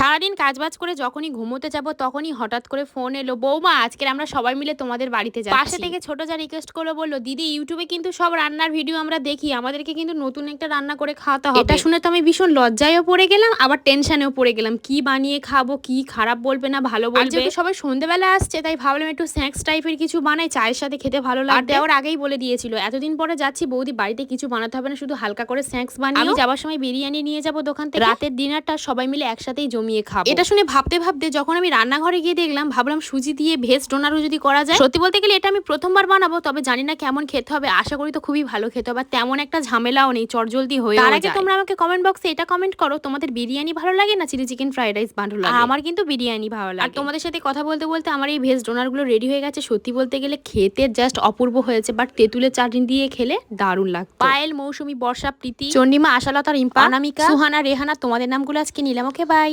সারাদিন কাজবাজ করে যখনই ঘুমোতে যাব তখনই হঠাৎ করে ফোন এলো বৌমা আজকে আমরা সবাই মিলে তোমাদের বাড়িতে যাই পাশে থেকে ছোট যা রিকোয়েস্ট করল বলল দিদি ইউটিউবে কিন্তু সব রান্নার ভিডিও আমরা দেখি আমাদেরকে কিন্তু নতুন একটা রান্না করে খাওয়াতে হবে। এটা শুনে তো আমি ভীষণ লজ্জায়ও পড়ে গেলাম আবার টেনশনেও পড়ে গেলাম। কি বানিয়ে খাব কি খারাপ বলবে না ভালো বলবে? যেহেতু সবাই সন্ধ্যেবেলা আসছে তাই ভাবলাম একটু স্ন্যাক্স টাইপের কিছু বানাই চায়ের সাথে খেতে ভালো লাগে দেওয়ার আগেই বলে দিয়েছিল এতদিন পরে যাচ্ছি বৌদি বাড়িতে কিছু বানাতে হবে না শুধু হালকা করে স্ন্যাক্স বানিয়ে যাওয়ার সময় বিরিয়ানি নিয়ে যাব দোকান থেকে। রাতের ডিনারটা সবাই মিলে একসাথেই জমিয়ে খাব। এটা শুনে ভাবতে ভাবতে যখন আমি রান্নাঘরে গিয়ে দেখলাম ভাবলাম সুজি দিয়ে ভেজ ডোনারও যদি করা যায়। সত্যি বলতে গেলে এটা আমি প্রথমবার বানাবো তবে জানি না কেমন খেতে হবে। আশা করি তো খুবই ভালো খেতে হবে তেমন একটা ঝামেলাও নেই চটজলদি হয়ে তার আগে তোমরা আমাকে কমেন্ট বক্সে এটা কমেন্ট করো তোমাদের বিরিয়ানি ভালো লাগে না চিলি চিকেন ফ্রাইড রাইস ভালো লাগে? আমার কিন্তু বিরিয়ানি ভালো লাগে। আর তোমাদের সাথে কথা বলতে বলতে আমার এই ভেজ ডোনারগুলো রেডি হয়ে গেছে। সত্যি বলতে গেলে খেতে জাস্ট অপূর্ব হয়েছে বাট তেঁতুলের চাটনি দিয়ে খেলে দারুণ লাগতো। পায়েল মৌসুমী বর্ষা প্রীতি চন্ডিমা আশালতা রিম্পা অনামিকা সুহানা রেহানা তোমাদের নামগুলো আজকে নিলাম। Okay bye